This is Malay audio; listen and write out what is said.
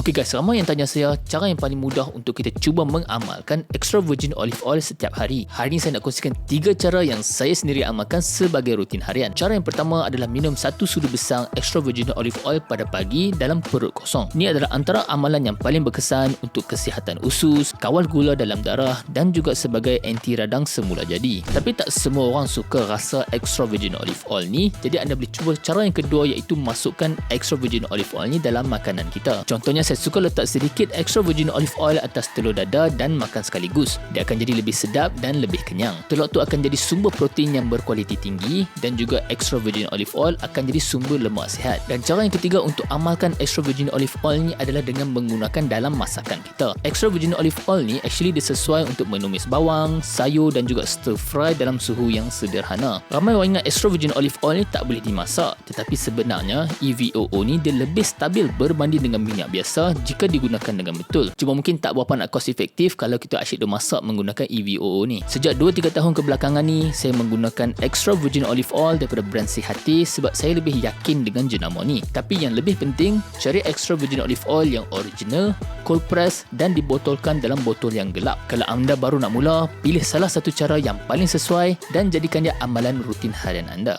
Okey guys, ramai yang tanya saya cara yang paling mudah untuk kita cuba mengamalkan extra virgin olive oil setiap hari. Hari ini saya nak kongsikan tiga cara yang saya sendiri amalkan sebagai rutin harian. Cara yang pertama adalah minum satu sudu besar extra virgin olive oil pada pagi dalam perut kosong. Ini adalah antara amalan yang paling berkesan untuk kesihatan usus, kawal gula dalam darah dan juga sebagai anti radang semula jadi. Tapi tak semua orang suka rasa extra virgin olive oil ni, jadi anda boleh cuba cara yang kedua iaitu masukkan extra virgin olive oil ni dalam makanan kita. Contohnya saya suka letak sedikit extra virgin olive oil atas telur dadar dan makan sekaligus. Dia akan jadi lebih sedap dan lebih kenyang. Telur tu akan jadi sumber protein yang berkualiti tinggi dan juga extra virgin olive oil akan jadi sumber lemak sihat. Dan cara yang ketiga untuk amalkan extra virgin olive oil ni adalah dengan menggunakan dalam masakan kita. Extra virgin olive oil ni actually dia sesuai untuk menumis bawang, sayur dan juga stir fry dalam suhu yang sederhana. Ramai orang ingat extra virgin olive oil ni tak boleh dimasak, tetapi sebenarnya EVOO ni dia lebih stabil berbanding dengan minyak biasa besar jika digunakan dengan betul. Cuma mungkin tak berapa nak cost efektif kalau kita asyik masak menggunakan EVOO ni. Sejak 2-3 tahun kebelakangan ni, saya menggunakan extra virgin olive oil daripada brand Sihati sebab saya lebih yakin dengan jenama ni. Tapi yang lebih penting, cari extra virgin olive oil yang original, cold press dan dibotolkan dalam botol yang gelap. Kalau anda baru nak mula, pilih salah satu cara yang paling sesuai dan jadikan dia amalan rutin harian anda.